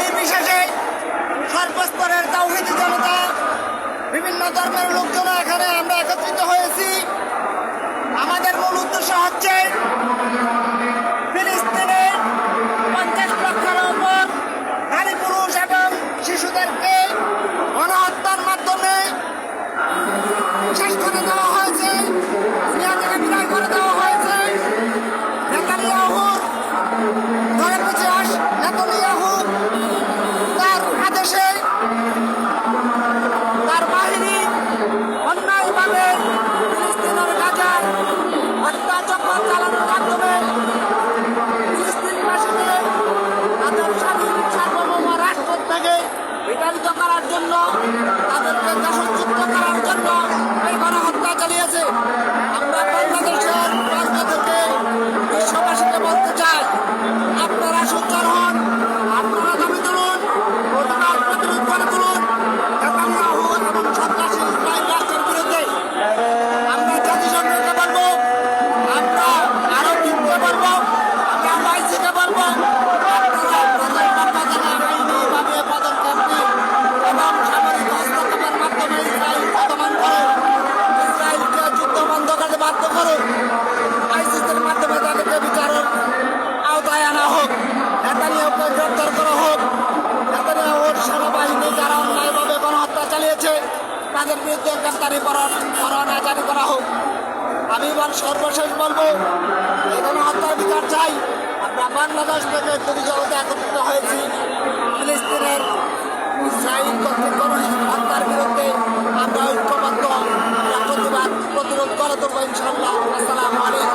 নির্বিশেষে সর্বস্তরের তাওহিদি জনতা, বিভিন্ন ধর্মের লোকজন এখানে আমরা একত্রিত হয়েছি। আমাদের মূল উদ্দেশ্য হচ্ছে পঞ্চাশ লক্ষের উপর নারী, পুরুষ এবং শিশুদেরকে গণহত্যার জন্য তাদেরকে তাদের বিরুদ্ধে গ্রেফতারি পরোয়ানা জারি করা হোক। আমি এবার সর্বশেষ বলব, এখানে হত্যার বিচার চাই। আমরা বাংলাদেশ থেকে দুটি জগতে একত্রিত হয়েছি, ফিলিস্তিনের ইসরায়েল কর্তৃক হত্যার বিরুদ্ধে আমরা ঐক্যবদ্ধ প্রতিবাদ প্রতিরোধ করে তো ইনশাল্লাহ আসসালামু আলাইকুম।